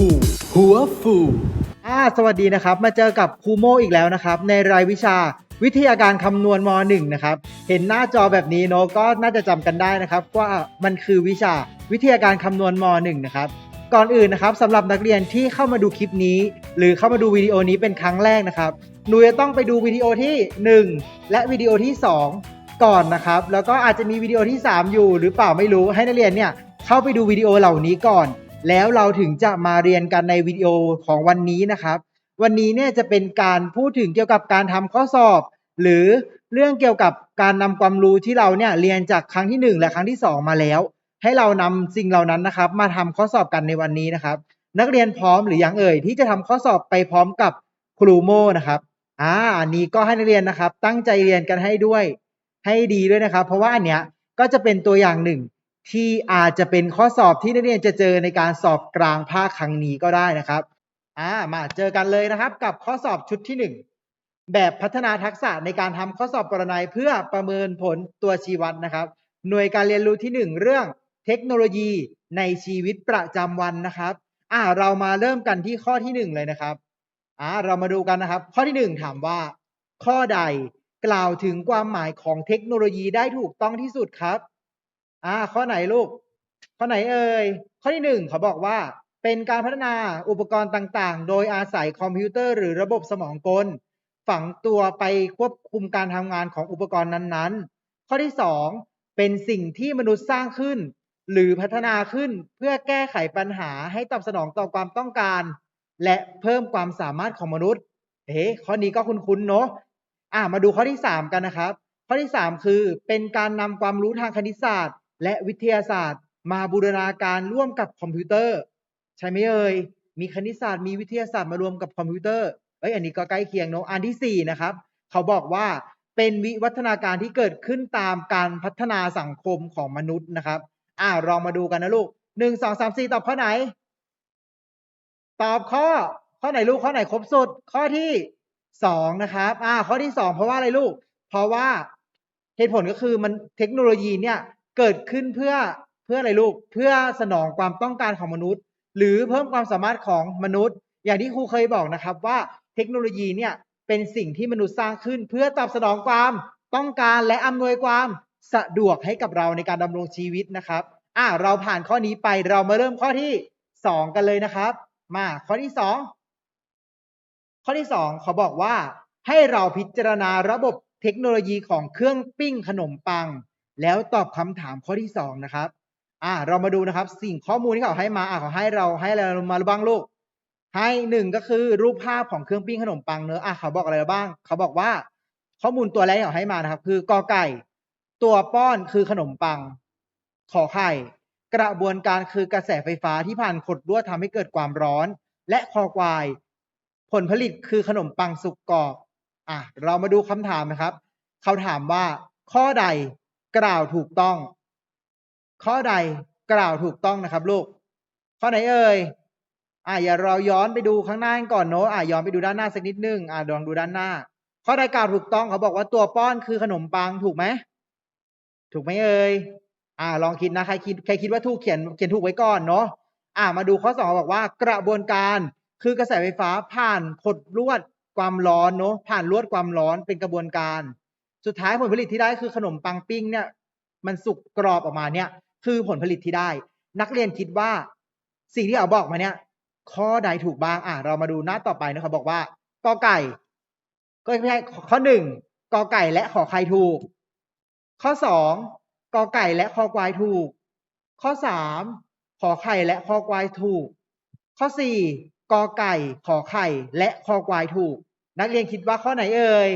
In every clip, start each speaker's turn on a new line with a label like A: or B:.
A: คูหัวฟู
B: อ่าสวัสดีนะครับ มาเจอกับครูโมอีกแล้วนะครับ ในรายวิชาวิทยาการคำนวณม .1 นะครับ เห็นหน้าจอแบบนี้เนอะก็น่าจะจำกันได้นะครับ ว่ามันคือวิชาวิทยาการคำนวณม .1 นะครับก่อนอื่นนะครับสำหรับนักเรียนที่เข้ามาดูคลิปนี้ หรือเข้ามาดูวิดีโอนี้เป็นครั้งแรกนะครับหนูจะต้องไปดูวิดีโอที่ 1 และวิดีโอที่ 2 ก่อนนะครับ แล้วก็อาจจะมีวิดีโอที่ 3 อยู่ หรือเปล่าไม่รู้ให้นักเรียนเนี่ยเข้าไปดูวิดีโอเหล่านี้ก่อน แล้วเราถึงจะมาเรียนกันในวิดีโอของวันนี้นะครับ วันนี้เนี่ยจะเป็นการพูดถึงเกี่ยวกับการทำข้อสอบ หรือเรื่องเกี่ยวกับการนำความรู้ที่เราเนี่ยเรียนจากครั้งที่ 1 และครั้งที่ 2 มาแล้ว ให้เรานำสิ่งเหล่านั้นนะครับ มาทำข้อสอบกันในวันนี้นะครับ นักเรียนพร้อมหรือยังเอ่ยที่จะทำข้อสอบไปพร้อมกับครูโมนะครับอ่าอันนี้ก็ให้นักเรียนนะครับ ตั้งใจเรียนกันให้ด้วย ให้ดีด้วยนะครับ เพราะว่าอันเนี้ยก็จะเป็นตัวอย่างหนึ่ง ที่อาจจะเป็นข้อสอบที่นักเรียนจะเจอในการสอบกลางภาคครั้งนี้ก็ได้นะครับอ่ามาเจอกันเลยนะครับกับข้อสอบชุดที่หนึ่งแบบพัฒนาทักษะในการทำข้อสอบปรนัยเพื่อประเมินผลตัวชี้วัดนะครับ หน่วยการเรียนรู้ที่หนึ่งเรื่องเทคโนโลยีในชีวิตประจำวันนะครับอ่าเรามาเริ่มกันที่ข้อที่หนึ่งเลยนะครับอ่าเรามาดูกันนะครับ ข้อที่หนึ่งถามว่า ข้อใดกล่าวถึงความหมายของเทคโนโลยีได้ถูกต้องที่สุดครับ อ่า ข้อไหนลูก ข้อไหนเอ่ย ข้อที่หนึ่งเขาบอกว่า เป็นการพัฒนาอุปกรณ์ต่างๆ โดยอาศัยคอมพิวเตอร์หรือระบบสมองกล ฝังตัวไปควบคุมการทำงานของอุปกรณ์นั้นๆ ข้อที่สองเป็นสิ่งที่มนุษย์สร้างขึ้น หรือพัฒนาขึ้นเพื่อแก้ไขปัญหาให้ตอบสนองต่อความต้องการ และเพิ่มความสามารถของมนุษย์ เอ๊ข้อนี้ก็คุ้นๆเนาะอ่ามาดูข้อที่ 3 กันนะครับ ข้อที่ 3 คือ เป็นการนำความรู้ทางคณิตศาสตร์ และวิทยาศาสตร์ มาบูรณาการร่วมกับคอมพิวเตอร์ ใช่ไหมเอ่ยมีคณิตศาสตร์มีวิทยาศาสตร์มารวมกับคอมพิวเตอร์เอ้ยอันนี้ก็ใกล้เคียงเนาะอันที่ 4 นะครับ เขาบอกว่าเป็นวิวัฒนาการที่เกิดขึ้นตามการพัฒนาสังคมของมนุษย์นะครับอ่าลองมาดูกันนะลูกหนึ่งสองสามสี่ตอบข้อไหน ตอบข้อ ข้อไหนลูกข้อไหนครบสุด ข้อที่สองนะครับอ่าข้อที่สองเพราะว่าอะไรลูก เพราะว่าเหตุผลก็คือมันเทคโนโลยีเนี่ย เกิดขึ้นเพื่อเพื่ออะไรลูก เพื่อสนองความต้องการของมนุษย์ หรือเพิ่มความสามารถของมนุษย์ อย่างที่ครูเคยบอกนะครับว่าเทคโนโลยีเนี่ยเป็นสิ่งที่มนุษย์สร้างขึ้น เพื่อตอบสนองความต้องการและอำนวยความสะดวกให้กับเราในการดำรงชีวิตนะครับอ่าเราผ่านข้อนี้ไปเรามาเริ่มข้อที่สองกันเลยนะครับ มาข้อที่สองข้อที่สองเขาบอกว่าให้เราพิจารณาระบบเทคโนโลยีของเครื่องปิ้งขนมปัง แล้วตอบคำถามข้อที่สองนะครับอ่าเรามาดูนะครับ สิ่งข้อมูลที่เขาให้มาอ่าเขาให้เราให้อะไรมาบ้างลูกให้หนึ่งก็คือรูปภาพของเครื่องปิ้งขนมปังเนอะอะเขาบอกอะไรบ้าง เขาบอกว่า ข้อมูลตัวแรกที่เขาให้มานะครับ คือกอไก่ ตัวป้อนคือขนมปัง ขอไข่ กระบวนการคือกระแสไฟฟ้าที่ผ่านขดลวดทำให้เกิดความร้อน และคอควาย ผลผลิตคือขนมปังสุกกรอบอะเรามาดูคำถามนะครับ เขาถามว่า ข้อใด กล่าวถูกต้อง ข้อใดกล่าวถูกต้องนะครับ ลูก ข้อไหนเอ่ยอะอย่าเราย้อนไปดูข้างหน้าก่อนเนอะอะย้อนไปดูด้านหน้าสักนิดนึงอะลองดูด้านหน้า ข้อใดกล่าวถูกต้องเขาบอกว่าตัวป้อนคือขนมปังถูกไหมถูกไหมเอ่ยอ่า ลองคิดนะใครคิดใครคิดว่าถูกเขียนเขียนถูกไว้ก่อนเนาะอ่ามาดูข้อสองบอกว่ากระบวนการคือกระแสไฟฟ้าผ่านขดลวดความร้อนเนาะผ่านลวดความร้อนเป็นกระบวนการ สุดท้ายผลผลิตที่ได้คือขนมปังปิ้งเนี่ย มันสุกกรอบออกมาเนี่ย คือผลผลิตที่ได้ นักเรียนคิดว่าสิ่งที่เอาบอกมาเนี่ย ข้อใดถูกบ้างอะเรามาดูหน้าต่อไปนะครับบอกว่ากอไก่ ก็ไม่ใช่ข้อหนึ่งกอไก่และขอไข่ถูก ข้อสองกอไก่และคอควายถูก ข้อสามขอไข่และคอควายถูก ข้อสี่กอไก่ขอไข่และคอควายถูก นักเรียนคิดว่าข้อไหนเอ่ย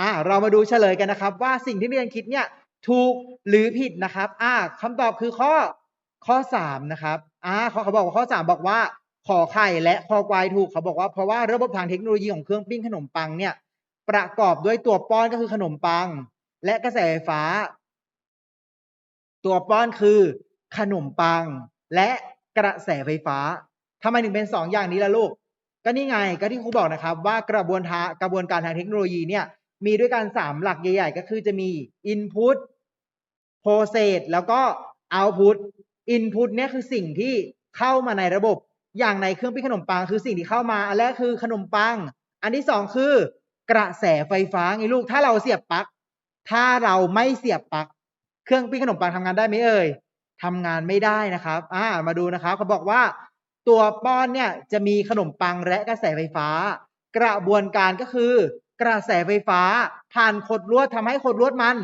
B: อ่าเรามาดูเฉลยกันนะครับ ว่าสิ่งที่เรียนคิดเนี่ยถูกหรือผิดนะครับอ่าคำตอบคือข้อข้อสามนะครับอ่าเขาเขาบอกว่าข้อสามบอกว่าขอไข่และคอควายถูกเขาบอกว่าเพราะว่าระบบทางเทคโนโลยีของเครื่องปิ้งขนมปังเนี่ยประกอบด้วยตัวป้อนก็คือขนมปัง และกระแสไฟฟ้า ตัวป้อนคือขนมปัง และกระแสไฟฟ้าทำไมถึงเป็นสองอย่างนี้ล่ะลูก ก็นี่ไงก็ที่ครูบอกนะครับว่ากระบวนทากระบวนการทางเทคโนโลยีเนี่ย มีด้วยกันสามหลักใหญ่ ๆ ก็คือจะมี input process แล้วก็ output input เนี่ยคือสิ่งที่เข้ามาในระบบ อย่างในเครื่องปิ้งขนมปังคือสิ่งที่เข้ามา อันแรกคือขนมปัง อันที่สองคือกระแสไฟฟ้าไงลูก ถ้าเราเสียบปลั๊ก ถ้าเราไม่เสียบปลั๊ก เครื่องปิ้งขนมปังทำงานได้ไหมเอ่ยทำงานไม่ได้นะครับ อ่า มาดูนะครับเขาบอกว่าตัวป้อนเนี่ยจะมีขนมปังและกระแสไฟฟ้า กระบวนการก็คือ กระแสไฟฟ้าผ่านขดลวดทำให้ขดลวดมัน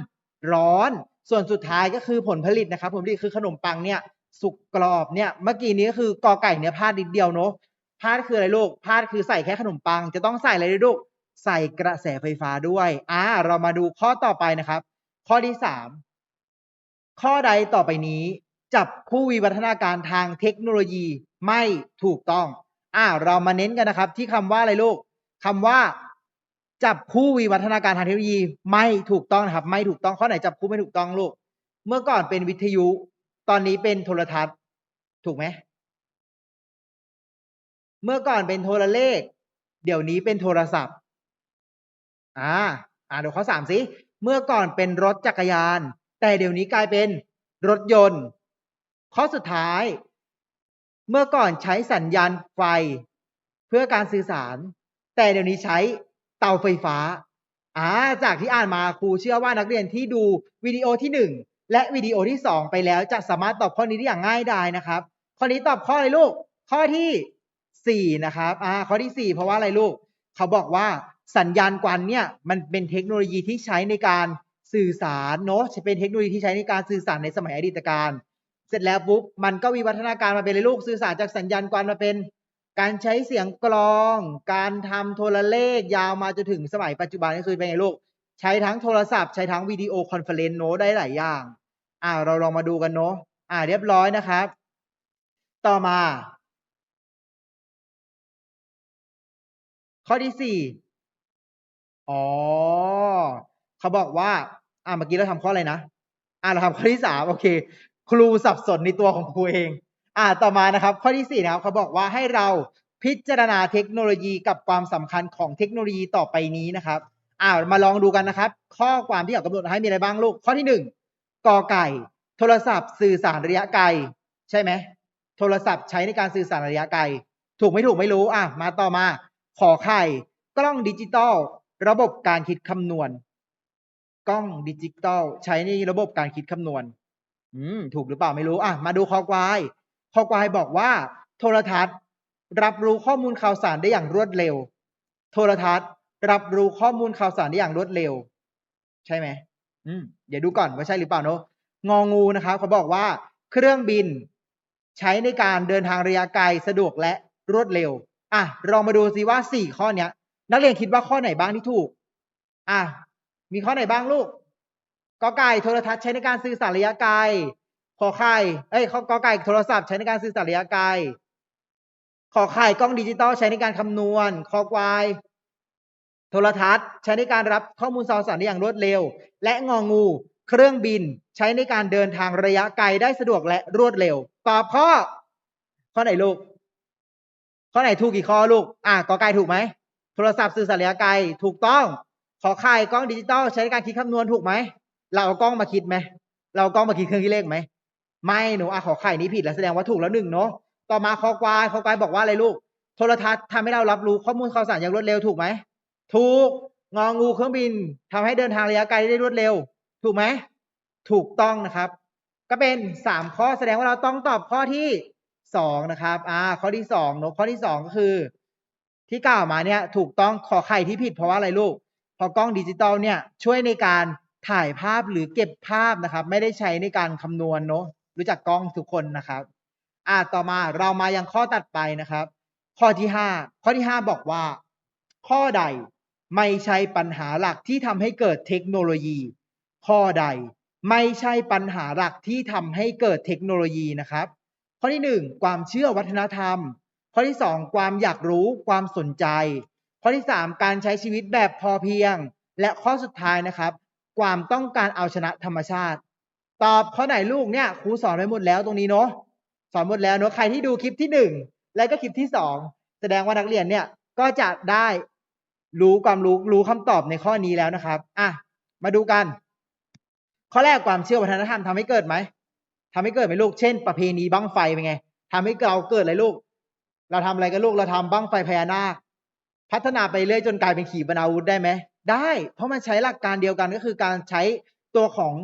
B: ร้อน ส่วนสุดท้ายก็คือผลผลิตนะครับผลผลิตคือขนมปังเนี่ยสุกกรอบเนี่ยเมื่อกี้นี้ก็คือกอไก่เนี่ยพลาดนิดเดียวเนาะพลาดคืออะไรลูกพลาดคือใส่แค่ขนมปัง จะต้องใส่อะไรด้วยลูกใส่กระแสไฟฟ้าด้วยอ่าเรามาดูข้อต่อไปนะครับ ข้อที่สามข้อใดต่อไปนี้ จับคู่วิวัฒนาการทางเทคโนโลยีไม่ถูกต้องอ่าเรามาเน้นกันนะครับ ที่คำว่าอะไรลูกคำว่า จับคู่วิวัฒนาการทางเทคโนโลยีไม่ถูกต้องนะครับ ไม่ถูกต้องข้อไหนจับคู่ไม่ถูกต้องลูก เมื่อก่อนเป็นวิทยุ ตอนนี้เป็นโทรทัศน์ ถูกไหมเมื่อก่อนเป็นโทรเลข เดี๋ยวนี้เป็นโทรศัพท์ อ่า อ่าเดูข้อสามสิเมื่อก่อนเป็นรถจักรยาน แต่เดี๋ยวนี้กลายเป็นรถยนต์ ข้อสุดท้าย เมื่อก่อนใช้สัญญาณไฟ เพื่อการสื่อสาร แต่เดี๋ยวนี้ใช้ เตาไฟฟ้าอ่าจากที่อ่านมาครูเชื่อว่านักเรียนที่ดูวิดีโอที่หนึ่งและวิดีโอที่สองไปแล้วจะสามารถตอบข้อนี้ได้อย่างง่ายดายนะครับ ข้อนี้ตอบข้ออะไรลูก ข้อที่สี่นะครับอ่าข้อที่สี่เพราะว่าอะไรลูก เขาบอกว่าสัญญาณกวันเนี่ยมันเป็นเทคโนโลยีที่ใช้ในการสื่อสารเนาะจะเป็นเทคโนโลยีที่ใช้ในการสื่อสารในสมัยอดีตการ เสร็จแล้วปุ๊บมันก็วิวัฒนาการมาเป็นเลยลูกสื่อสารจากสัญญาณกวันมาเป็น การใช้เสียงกลอง การทำโทรเลขยาวมาจนถึงสมัยปัจจุบันก็คือเป็นไงลูก ใช้ทั้งโทรศัพท์ใช้ทั้งวิดีโอคอนเฟอเรนซ์โน้ตได้หลายอย่าง อ่าเราลองมาดูกันเนาะอ่าเรียบร้อยนะครับ ต่อมา ข้อที่สี่อ๋อเขาบอกว่า อ่าเมื่อกี้เราทำข้ออะไรนะ อ่าเราทำข้อที่สามโอเค ครูสับสนในตัวของครูเอง อ่าต่อมานะครับ ข้อที่สี่นะครับเขาบอกว่าให้เราพิจารณาเทคโนโลยีกับความสำคัญของเทคโนโลยีต่อไปนี้นะครับอ่ามาลองดูกันนะครับ ข้อความที่เขากำหนดให้มีอะไรบ้างลูก ข้อที่หนึ่งกอไก่ โทรศัพท์สื่อสารระยะไกล ใช่ไหมโทรศัพท์ใช้ในการสื่อสารระยะไกล ถูกไม่ถูกไม่รู้อะมาต่อมา ขอไข่ กล้องดิจิตอลระบบการคิดคำนวณ กล้องดิจิตอลใช้ในระบบการคิดคำนวณ อืมถูกหรือเปล่าไม่รู้อะมาดูคอควาย คอควายบอกว่า โทรทัศน์ รับรู้ข้อมูลข่าวสารได้อย่างรวดเร็ว โทรทัศน์ รับรู้ข้อมูลข่าวสารได้อย่างรวดเร็ว ใช่ไหมอืมเดี๋ยวดูก่อนว่าใช่หรือเปล่าเนอะงองูนะครับเขาบอกว่า เครื่องบิน ใช้ในการเดินทางระยะไกลสะดวกและรวดเร็ว อะลองมาดูซิว่าสี่ข้อเนี้ย นักเรียนคิดว่าข้อไหนบ้างที่ถูก อะมีข้อไหนบ้างลูกกอไก่โทรทัศน์ใช้ในการสื่อสารระยะไกล ขอไข่เอ้ยขอกอไก่โทรศัพท์ใช้ในการสื่อสารระยะไกล ขอไข่กล้องดิจิตอลใช้ในการคำนวณ คอควาย โทรทัศน์ ใช้ในการรับข้อมูลข่าวสารได้อย่างรวดเร็ว และงองู เครื่องบินใช้ในการเดินทางระยะไกลได้สะดวกและรวดเร็ว ตอบข้อ ข้อไหนลูก ข้อไหนถูกกี่ข้อลูก อะกอไก่ถูกไหม โทรศัพท์สื่อสารระยะไกลถูกต้อง ขอไข่กล้องดิจิตอลใช้ในการคิดคำนวณถูกไหม เราเอากล้องมาคิดไหม เราเอากล้องมาคิดเครื่องคิดเลขไหม ไม่หนูอะขอไข่นี้ผิดแล้วแสดงว่าถูกแล้วหนึ่งเนาะต่อมาคอควายคอควายบอกว่าอะไรลูก โทรทัศน์ทำให้เรารับรู้ข้อมูลข่าวสารอย่างรวดเร็วถูกไหมถูกงองูเครื่องบินทำให้เดินทางระยะไกลได้รวดเร็ว ถูกไหมถูกต้องนะครับ ก็เป็นสามข้อแสดงว่าเราต้องตอบข้อที่สองนะครับอ่าข้อที่สองเนอะข้อที่สองก็คือ ที่กล่าวมาเนี่ย ถูกต้องขอไข่ที่ผิดเพราะว่าอะไรลูกเพอกล้องดิจิตอลเนี่ยช่วยในการถ่ายภาพหรือเก็บภาพนะครับ ไม่ได้ใช้ในการคำนวณเนอะ รู้จักกล้องทุกคนนะครับ อ่าต่อมาเรามายังข้อตัดไปนะครับ ข้อที่ห้าข้อที่ห้าบอกว่า ข้อใดไม่ใช่ปัญหาหลักที่ทำให้เกิดเทคโนโลยี ข้อใดไม่ใช่ปัญหาหลักที่ทำให้เกิดเทคโนโลยีนะครับ ข้อที่หนึ่งความเชื่อวัฒนธรรม ข้อที่สองความอยากรู้ความสนใจ ข้อที่สามการใช้ชีวิตแบบพอเพียง และข้อสุดท้ายนะครับ ความต้องการเอาชนะธรรมชาติ ตอบข้อไหนลูกเนี่ยครูสอนไปหมดแล้วตรงนี้เนาะสอนหมดแล้วเนาะใครที่ดูคลิปที่หนึ่งและก็คลิปที่สองแสดงว่านักเรียนเนี่ยก็จะได้รู้ความรู้รู้คำตอบในข้อนี้แล้วนะครับ อะ มาดูกัน ข้อแรกความเชื่อวัฒนธรรมทำให้เกิดไหมทำให้เกิดไหมลูก เช่น ประเพณีบั้งไฟเป็นไงทำให้เราเกิดอะไรลูก เราทำอะไรกันลูก เราทำบ้งไฟพญานาค พัฒนาไปเรื่อยจนกลายเป็นขีปนาวุธได้ไหม ได้ เพราะมันใช้หลักการเดียวกันก็คือการใช้ตัวของ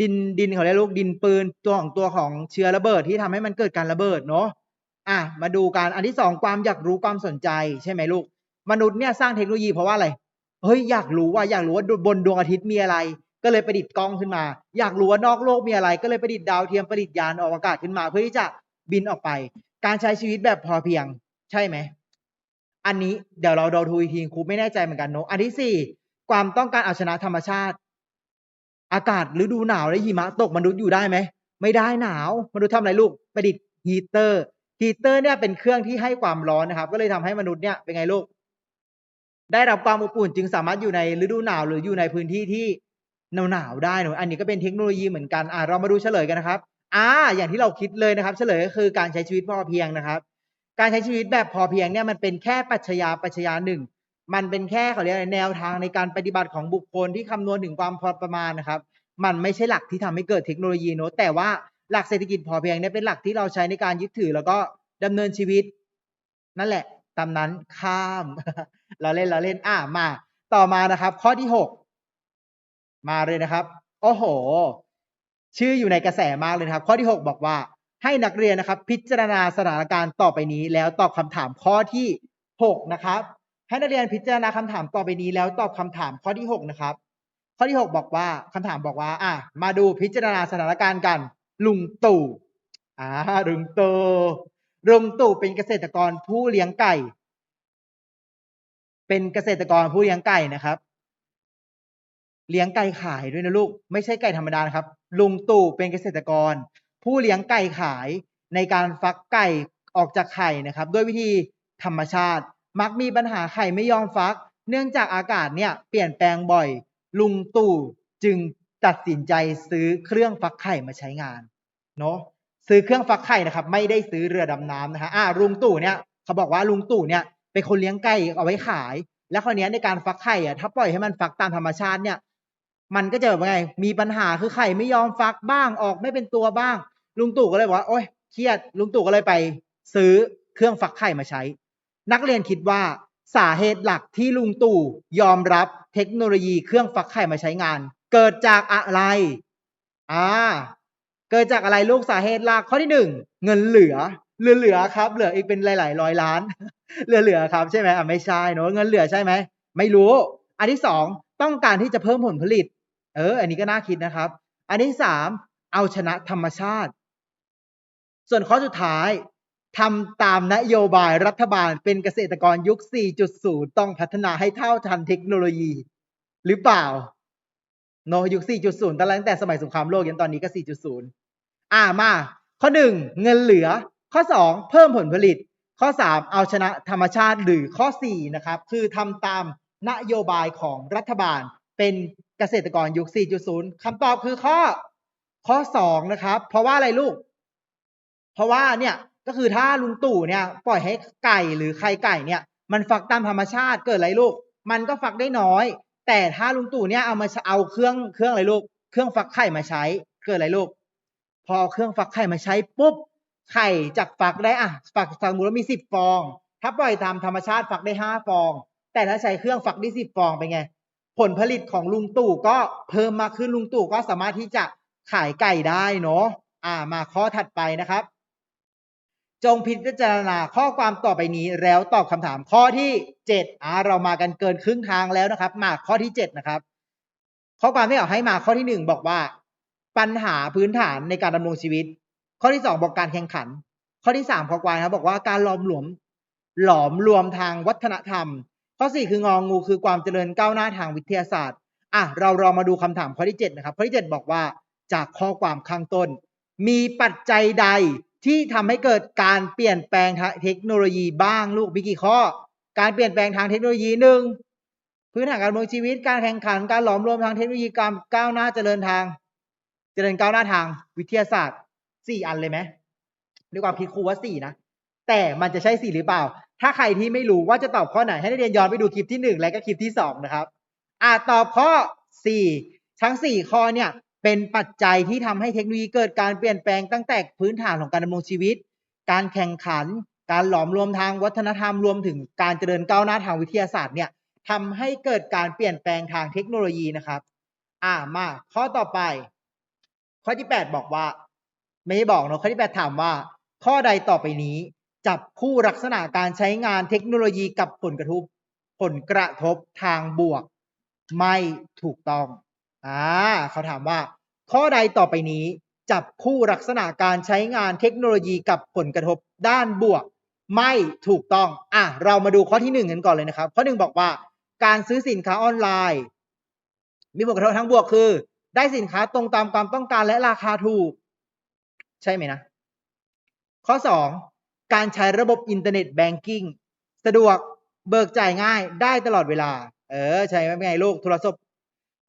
B: ดินดินเขาเรียกลูกดินปืนตัวของตัวของเชื้อระเบิดที่ทำให้มันเกิดการระเบิดเนาะอะมาดูกันอันที่สองความอยากรู้ความสนใจใช่ไหมลูก มนุษย์เนี่ยสร้างเทคโนโลยีเพราะว่าอะไรเฮ้ยอยากรู้ว่าอยากรู้ว่าบนดวงอาทิตย์มีอะไร ก็เลยประดิษฐ์กล้องขึ้นมา อยากรู้ว่านอกโลกมีอะไร ก็เลยประดิษฐ์ดาวเทียมประดิษฐ์ยานอวกาศขึ้นมา เพื่อที่จะบินออกไป การใช้ชีวิตแบบพอเพียง ใช่ไหมอันนี้เดี๋ยวเราเราดูอีกทีครูไม่แน่ใจเหมือนกันเนอะอันที่สี่ความต้องการเอาชนะธรรมชาติ อากาศฤดูหนาวและหิมะตกมนุษย์อยู่ได้ไหม ไม่ได้หนาว มนุษย์ทำอะไรลูกประดิษฐ์ฮีเตอร์ฮีเตอร์เนี่ยเป็นเครื่องที่ให้ความร้อนนะครับ ก็เลยทำให้มนุษย์เนี่ยเป็นไงลูก ได้รับความอบอุ่นจึงสามารถอยู่ในฤดูหนาวหรืออยู่ในพื้นที่ที่หนาวหนาวๆได้หนูอันนี้ก็เป็นเทคโนโลยีเหมือนกันอ่าเรามาดูเฉลยกันนะครับอ่าอย่างที่เราคิดเลยนะครับ เฉลยก็คือการใช้ชีวิตพอเพียงนะครับ การใช้ชีวิตแบบพอเพียงเนี่ยมันเป็นแค่ปรัชญาปรัชญาหนึ่ง มันเป็นแค่เขาเรียกอะไรแนวทางในการปฏิบัติของบุคคลที่คำนวณถึงความพอประมาณนะครับ มันไม่ใช่หลักที่ทำให้เกิดเทคโนโลยีเนอะแต่ว่าหลักเศรษฐกิจพอเพียงเนี่ยเป็นหลักที่เราใช้ในการยึดถือ แล้วก็ดำเนินชีวิต นั่นแหละตามนั้นข้าม เราเล่นเราเล่นอะมาต่อมานะครับ ข้อที่หกมาเลยนะครับ โอ้โห ชื่ออยู่ในกระแสมากเลยครับ ข้อที่หกบอกว่า ให้นักเรียนนะครับ พิจารณาสถานการณ์ต่อไปนี้ แล้วตอบคำถามข้อที่หกนะครับ ให้นักเรียนพิจารณาคำถามต่อไปนี้แล้วตอบคำถามข้อที่หกนะครับ ข้อที่หกบอกว่าคำถามบอกว่า อะมาดูพิจารณาสถานการณ์กัน ลุงตู่อ่าลุงตู่ลุงตู่เป็นเกษตรกรผู้เลี้ยงไก่ เป็นเกษตรกรผู้เลี้ยงไก่นะครับ เลี้ยงไก่ขายด้วยนะลูก ไม่ใช่ไก่ธรรมดานะครับ ลุงตู่เป็นเกษตรกร ผู้เลี้ยงไก่ขายในการฟักไก่ออกจากไข่นะครับ ด้วยวิธีธรรมชาติ มักมีปัญหาไข่ไม่ยอมฟัก เนื่องจากอากาศเนี่ยเปลี่ยนแปลงบ่อย ลุงตู่จึงตัดสินใจซื้อเครื่องฟักไข่มาใช้งานเนาะซื้อเครื่องฟักไข่นะครับ ไม่ได้ซื้อเรือดำน้ำนะฮะอ่าลุงตู่เนี่ยเขาบอกว่าลุงตู่เนี่ยเป็นคนเลี้ยงไก่เอาไว้ขาย แล้วคราวเนี้ยในการฟักไข่อะถ้าปล่อยให้มันฟักตามธรรมชาติเนี่ย มันก็จะแบบว่าไง มีปัญหาคือไข่ไม่ยอมฟักบ้างออกไม่เป็นตัวบ้าง ลุงตู่ก็เลยบอกว่าโอ๊ยเครียดลุงตู่ก็เลยไป ซื้อเครื่องฟักไข่มาใช้ นักเรียนคิดว่าสาเหตุหลักที่ลุงตู่ยอมรับเทคโนโลยีเครื่องฟักไข่มาใช้งาน เกิดจากอะไรอ่าเกิดจากอะไรลูกสาเหตุหลักข้อที่หนึ่งเงินเหลือเหลือเหลือครับ เหลืออีกเป็นหลายๆร้อยล้าน เหลือเหลือครับใช่ไหมอะไม่ใช่เนอะเงินเหลือใช่ไหมไม่รู้ อันที่สองต้องการที่จะเพิ่มผลผลิต เออ อันนี้ก็น่าคิดนะครับ อันที่สามเอาชนะธรรมชาติ ส่วนข้อสุดท้าย ทำตามนโยบายรัฐบาลเป็นเกษตรกรยุค 4.0 ต้องพัฒนาให้เท่าทันเทคโนโลยี หรือเปล่าโนยุค 4.0 ตั้งแต่สมัยสงครามโลกยันตอนนี้ก็ 4.0 อ่ามา ข้อหนึ่งเงินเหลือ ข้อสองเพิ่มผลผลิต ข้อสามเอาชนะธรรมชาติหรือข้อสี่นะครับ คือทำตามนโยบายของรัฐบาลเป็นเกษตรกรยุค 4.0 คำตอบคือข้อ ข้อสองนะครับ เพราะว่าอะไรลูก เพราะว่าเนี่ย ก็คือถ้าลุงตู่เนี่ยปล่อยให้ไก่หรือไข่ไก่เนี่ย มันฟักตามธรรมชาติเกิดอะไรลูก มันก็ฟักได้น้อย แต่ถ้าลุงตู่เนี่ยเอามาเอาเครื่องเครื่องอะไรลูก เครื่องฟักไข่มาใช้เกิดอะไรลูก พอเครื่องฟักไข่มาใช้ปุ๊บไข่จากฟักได้อะฟักสมมติว่ามีสิบฟอง ถ้าปล่อยตามธรรมชาติฟักได้ห้าฟอง แต่ถ้าใช้เครื่องฟักได้สิบฟองเป็นไง ผลผลิตของลุงตู่ก็เพิ่มมากขึ้นลุงตู่ก็สามารถที่จะขายไก่ได้เนาะอ่ามาข้อถัดไปนะครับ จงพิจารณาข้อความต่อไปนี้แล้วตอบคำถามข้อที่เจ็ดอ่าเรามากันเกินครึ่งทางแล้วนะครับ มาข้อที่เจ็ดนะครับ ข้อความที่เอาให้มาข้อที่หนึ่งบอกว่า ปัญหาพื้นฐานในการดำรงชีวิต ข้อที่สองบอกการแข่งขัน ข้อที่สามข้อความครับบอกว่าการหลอมหลวมหลอมรวมทางวัฒนธรรม ข้อสี่คืององูคือความเจริญก้าวหน้าทางวิทยาศาสตร์อะเราลองมาดูคำถามข้อที่เจ็ดนะครับข้อที่เจ็ดบอกว่าจากข้อความข้างต้น มีปัจจัยใด ที่ทำให้เกิดการเปลี่ยนแปลงทางเทคโนโลยีบ้างลูกมีกี่ข้อ การเปลี่ยนแปลงทางเทคโนโลยีหนึ่งพื้นฐานการดำรงชีวิต การแข่งขัน การหลอมรวมทางเทคโนโลยีการก้าวหน้าเจริญทาง เจริญก้าวหน้าทางวิทยาศาสตร์สี่อันเลยไหมด้วยความคิดครูว่าสี่นะ แต่มันจะใช่สี่หรือเปล่า ถ้าใครที่ไม่รู้ว่าจะตอบข้อไหนให้นักเรียนย้อนไปดูคลิปที่หนึ่งและก็คลิปที่สองนะครับอ่าตอบข้อสี่ทั้งสี่ข้อเนี่ย เป็นปัจจัยที่ทำให้เทคโนโลยีเกิดการเปลี่ยนแปลงตั้งแต่พื้นฐานของการดำรงชีวิต การแข่งขัน การหลอมรวมทางวัฒนธรรมรวมถึงการเจริญก้าวหน้าทางวิทยาศาสตร์เนี่ยทำให้เกิดการเปลี่ยนแปลงทางเทคโนโลยีนะครับ อ่ามาข้อต่อไป ข้อที่แปดบอกว่า ไม่ได้บอกเนอะข้อที่แปดถามว่า ข้อใดต่อไปนี้ จับคู่ลักษณะการใช้งานเทคโนโลยีกับผลกระทบ ผลกระทบทางบวก ไม่ถูกต้อง อ่าเขาถามว่า ข้อใดต่อไปนี้จับคู่ลักษณะการใช้งานเทคโนโลยีกับผลกระทบด้านบวก ไม่ถูกต้อง อะ เรามาดูข้อที่หนึ่งกันก่อนเลยนะครับ ข้อหนึ่งบอกว่า การซื้อสินค้าออนไลน์ มีผลกระทบทางบวกคือ ได้สินค้าตรงตามความต้องการและราคาถูก ใช่ไหมนะ ข้อ2การใช้ระบบอินเทอร์เน็ตแบงกิ้งสะดวกเบิกจ่ายง่ายได้ตลอดเวลา เออ ใช่ไหมไงลูกโทรศัพท์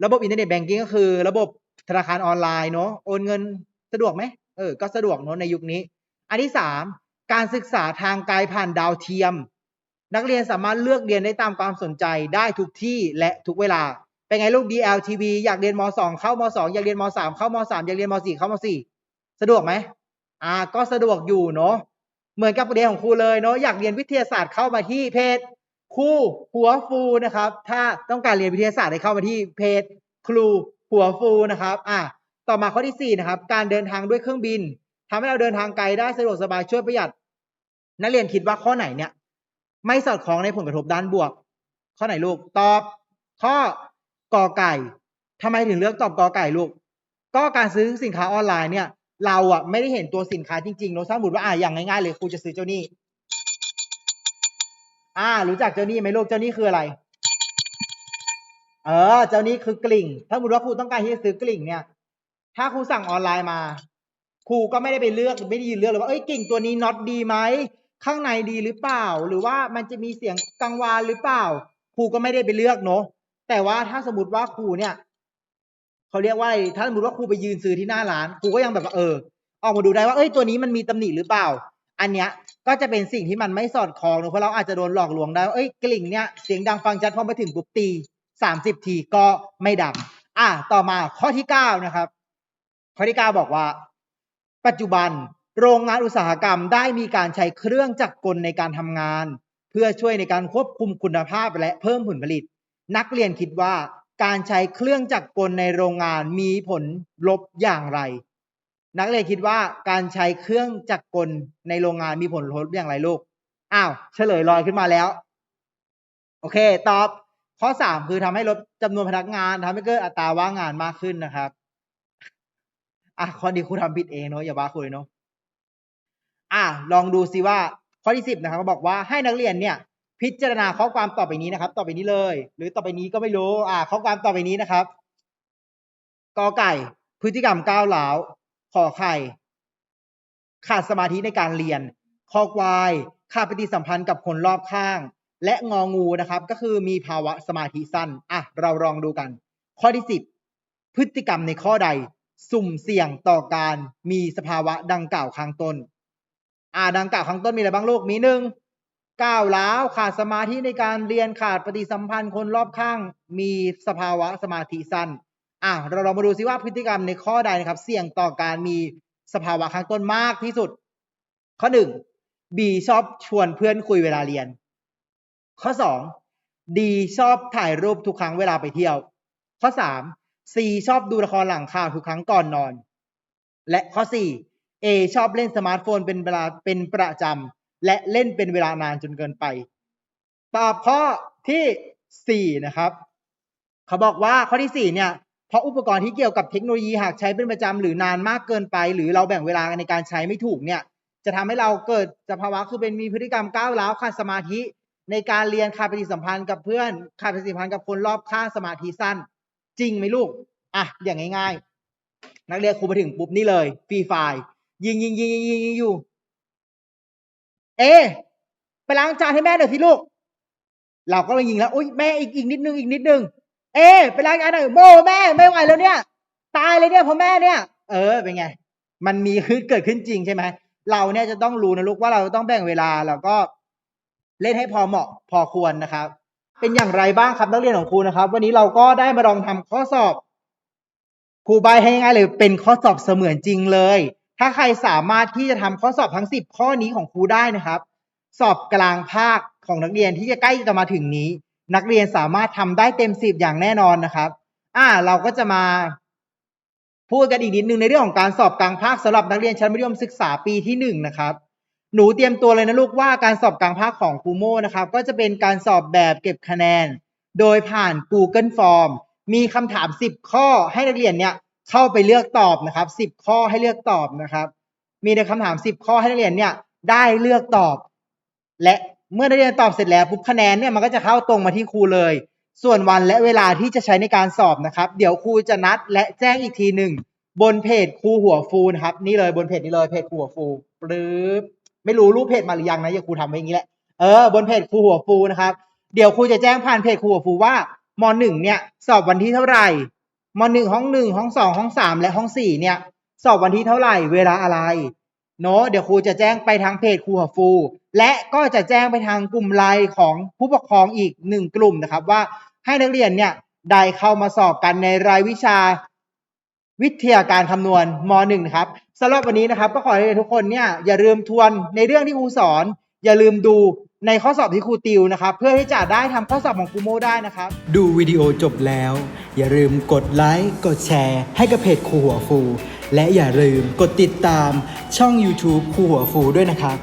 B: ระบบอินเทอร์เน็ตแบงกิ้งก็คือ ระบบธนาคารออนไลน์เนาะโอนเงินสะดวกไหมเออก็สะดวกเนาะในยุคนี้ อันที่ 3 การศึกษาทางไกลผ่านดาวเทียม นักเรียนสามารถเลือกเรียนได้ตามความสนใจได้ทุกที่และทุกเวลา เป็นไงลูก DLTV อยากเรียนม 2 เข้าม 2 อยากเรียนม 3 เข้าม 3 อยากเรียนม 4 เข้าม 4 สะดวกไหมอ่าก็สะดวกอยู่เนาะเหมือนกับประเด็นของครูเลยเนาะอยากเรียนวิทยาศาสตร์เข้ามาที่เพจ ครูหัวฟูนะครับ ถ้าต้องการเรียนวิทยาศาสตร์ให้เข้ามาที่เพจครูหัวฟูนะครับ อ่าต่อมาข้อที่สี่นะครับ การเดินทางด้วยเครื่องบินทำให้เราเดินทางไกลได้สะดวกสบายช่วยประหยัด นักเรียนคิดว่าข้อไหนเนี่ย ไม่สอดคล้องในผลกระทบด้านบวก ข้อไหนลูก ตอบ ข้อกอไก่ทำไมถึงเลือกตอบกอไก่ลูก ก็การซื้อสินค้าออนไลน์เนี่ย เราอะไม่ได้เห็นตัวสินค้าจริงๆเนอะสมมติว่าอะอย่างง่ายๆเลยครูจะซื้อเจ้านี่ อ่า รู้จักเจ้านี่ไหมลูกเจ้านี่คืออะไร เออ เจ้านี่คือกลิ่ง ถ้าสมมติว่าครูต้องการที่จะซื้อกลิ่ง เนี่ย ถ้าครูสั่งออนไลน์มา ครูก็ไม่ได้ไปเลือกไม่ได้ยืนเลือกเลยว่าเอ้ยกลิ่งตัวนี้น็อตดีไหมข้างในดีหรือเปล่า หรือว่ามันจะมีเสียงกังวานหรือเปล่า ครูก็ไม่ได้ไปเลือกเนอะแต่ว่าถ้าสมมติว่าครูเนี่ยเขาเรียกว่าอะไรถ้าสมมติว่าครูไปยืนซื้อที่หน้าร้านครูก็ยังแบบว่าเออออกมาดูได้ว่าเอ้ยตัวนี้มันมีตำหนิหรือเปล่า อันเนี้ย ก็จะเป็นสิ่งที่มันไม่สอดคล้องเนอะเพราะเราอาจจะโดนหลอกลวงได้ว่าเอ้ยกลิ่งเนี่ยเสียงดังฟังชัดพอมาถึงปุ๊บตีสามสิบทีก็ไม่ดังอะต่อมาข้อที่เก้านะครับ ข้อที่เก้าบอกว่า ปัจจุบันโรงงานอุตสาหกรรมได้มีการใช้เครื่องจักรกลในการทำงาน เพื่อช่วยในการควบคุมคุณภาพและเพิ่มผลผลิต นักเรียนคิดว่าการใช้เครื่องจักรกลในโรงงานมีผลลบอย่างไร นักเรียนคิดว่าการใช้เครื่องจักรกลในโรงงานมีผลลบอย่างไรลูก อ้าว เฉลยลอยขึ้นมาแล้ว โอเค ตอบ ข้อสามคือทำให้ลดจำนวนพนักงานทำให้เกิดอัตราว่างงานมากขึ้นนะครับ อะ ข้อนี้ครูทำผิดเองเนาะอย่าว่าครูเลยเนาะ อะ ลองดูซิว่า ข้อที่สิบนะครับเขาบอกว่าให้นักเรียนเนี่ย พิจารณาข้อความต่อไปนี้นะครับ ต่อไปนี้เลย หรือต่อไปนี้ก็ไม่รู้ อะ ข้อความต่อไปนี้นะครับ กอไก่ พฤติกรรมก้าวร้าว ขอไข่ ขาดสมาธิในการเรียน คอควาย ขาดปฏิสัมพันธ์กับคนรอบข้าง และงองูนะครับ ก็คือมีภาวะสมาธิสั้น อะ เราลองดูกัน ข้อที่สิบพฤติกรรมในข้อใด สุ่มเสี่ยงต่อการมีสภาวะดังกล่าวข้างต้น อ่า ดังกล่าวข้างต้นมีอะไรบ้างลูก มีหนึ่งก้าวร้าวขาดสมาธิในการเรียนขาดปฏิสัมพันธ์คนรอบข้าง มีสภาวะสมาธิสั้น อะเราลองมาดูซิว่าพฤติกรรมในข้อใดนะครับ เสี่ยงต่อการมีสภาวะข้างต้นมากที่สุด ข้อหนึ่งบีชอบชวนเพื่อนคุยเวลาเรียน ข้อสองดีชอบถ่ายรูปทุกครั้งเวลาไปเที่ยว ข้อสามซีชอบดูละครหลังข่าวทุกครั้งก่อนนอน และข้อสี่เอชอบเล่นสมาร์ทโฟนเป็นเวลาเป็นประจำและเล่นเป็นเวลานานจนเกินไป ตอบข้อที่สี่นะครับ เขาบอกว่าข้อที่สี่เนี่ย เพราะอุปกรณ์ที่เกี่ยวกับเทคโนโลยีหากใช้เป็นประจำหรือนานมากเกินไป หรือเราแบ่งเวลาในการใช้ไม่ถูกเนี่ยจะทำให้เราเกิดสภาวะคือเป็นมีพฤติกรรมก้าวร้าวขาดสมาธิ ในการเรียนขาดปฏิสัมพันธ์กับเพื่อนขาดปฏิสัมพันธ์กับคนรอบข้างสมาธิสั้น จริงไหมลูกอะอย่างง่ายๆ นักเรียนครูมาถึงปุ๊บนี่เลยฟรีไฟล์ยิงยิงยิงยิงยิงยิงอยู่ เอ ไปล้างจานให้แม่หน่อยสิลูก เราก็เลยยิงแล้วอุ้ยแม่อีกอีกนิดนึงอีกนิดนึง เอไปล้างจานหน่อยโบแม่ไม่ไหวแล้วเนี่ย ตายเลยเนี่ยพราะแม่เนี่ย เออเป็นไง มันมีขึ้นเกิดขึ้นจริงใช่ไหมเราเนี่ยจะต้องรู้นะลูกว่าเราต้องแบ่งเวลาแล้วก็เล่นให้พอเหมาะพอควรนะครับ เป็นอย่างไรบ้างครับนักเรียนของครูนะครับ วันนี้เราก็ได้มาลองทำข้อสอบครูใบให้ง่ายเลยเป็นข้อสอบเสมือนจริงเลย ถ้าใครสามารถที่จะทำข้อสอบทั้งสิบข้อนี้ของครูได้นะครับ สอบกลางภาคของนักเรียนที่จะใกล้จะมาถึงนี้ นักเรียนสามารถทำได้เต็มสิบอย่างแน่นอนนะครับ อ่า เราก็จะมาพูดกันอีกนิดนึงในเรื่องของการสอบกลางภาคสำหรับนักเรียนชั้นมัธยมศึกษาปีที่หนึ่งนะครับ หนูเตรียมตัวเลยนะลูกว่าการสอบกลางภาคของครูโม่นะครับ ก็จะเป็นการสอบแบบเก็บคะแนน โดยผ่าน Google Form มีคำถาม 10 ข้อให้นักเรียนเนี่ยเข้าไปเลือกตอบนะครับ 10 ข้อให้เลือกตอบนะครับ มีในคำถาม 10 ข้อให้นักเรียนเนี่ยได้เลือกตอบ และ เมื่อนักเรียนตอบเสร็จแล้วปุ๊บคะแนนเนี่ยมันก็จะเข้าตรงมาที่ครูเลย ส่วนวันและเวลาที่จะใช้ในการสอบนะครับ เดี๋ยวครูจะนัดและแจ้งอีกทีหนึ่งบนเพจครูหัวฟูนะครับ นี่เลยบนเพจนี้เลยเพจครูหัวฟูปรึ๊บไม่รู้รูปเพจมาหรือยังนะอย่าครูทำไว้อย่างนี้แหละเออบนเพจครูหัวฟูนะครับเดี๋ยวครูจะแจ้งผ่านเพจครูหัวฟูว่ามหนึ่งเนี่ยสอบวันที่เท่าไหร่มหนึ่งห้องหนึ่งห้องสองห้องสามและห้องสี่เนี่ย สอบวันที่เท่าไหร่เวลาอะไรเนาะเดี๋ยวครูจะแจ้งไปทางเพจครูหัวฟู และก็จะแจ้งไปทางกลุ่มไลน์ของผู้ปกครองอีกหนึ่งกลุ่มนะครับ ว่าให้นักเรียนเนี่ยได้เข้ามาสอบกันในรายวิชาวิทยาการคำนวณม .1 นะครับสำหรับวันนี้นะครับ ก็ขอให้ทุกคนเนี่ยอย่าลืมทวนในเรื่องที่ครูสอน อย่าลืมดูในข้อสอบที่ครูติวนะครับ เพื่อที่จะได้ทำข้อสอบของครูโมได้นะครับ
A: ดูวิดีโอจบแล้ว อย่าลืมกดไลค์กดแชร์ ให้กับเพจครูหัวฟู และอย่าลืมกดติดตามช่อง YouTube ครูหัวฟูด้วยนะครับ